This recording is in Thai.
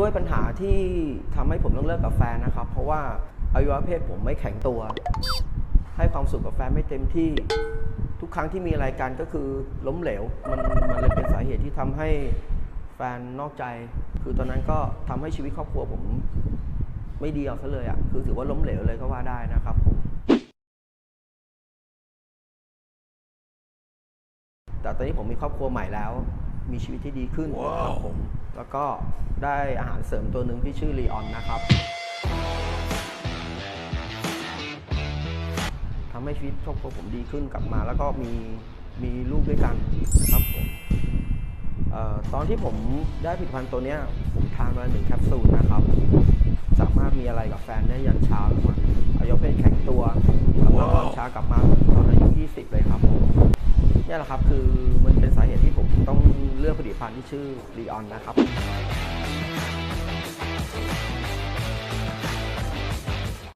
ด้วยปัญหาที่ทำให้ผมต้องเลิกกับแฟนนะครับ เพราะว่าอวัยวะเพศผมไม่แข็งตัว ให้ความสุขกับแฟนไม่เต็มที่ ทุกครั้งที่มีอะไรกันก็คือล้มเหลว มันมันเลยเป็นสาเหตุที่ทำให้แฟนนอกใจ คือตอนนั้นก็ทำให้ชีวิตครอบครัวผมไม่ดีเอาซะเลยอะ่ะคือถือว่าล้มเหลวเลยก็ว่าได้นะครับผมแต่ตอนนี้ผมมีครอบครัวใหม่แล้ว มีชีวิตที่ดีขึ้นครับผมแล้วก็ได้อาหารเสริมตัวหนึ่งที่ชื่อรีออนนะครับทำให้ชีวิตครอบครัวผมดีขึ้นกลับมา แล้วก็มีมีลูกด้วยกันครับผมเอ่อตอนที่ผมได้ผลิตภัณฑ์ตัวเนี้ยผมทานมาหนึ่งแคปซูลนะครับ สามารถมีอะไรกับแฟนได้ยันเช้าเลยครับอายุเป็นแข็งตัวกลับมาตอนเช้ากลับมาตอนอายุ 20 เลยครับเนี่ยแหละครับคือ ลือกผลิตภัณฑ์ที่ชื่อรีออนนะครับ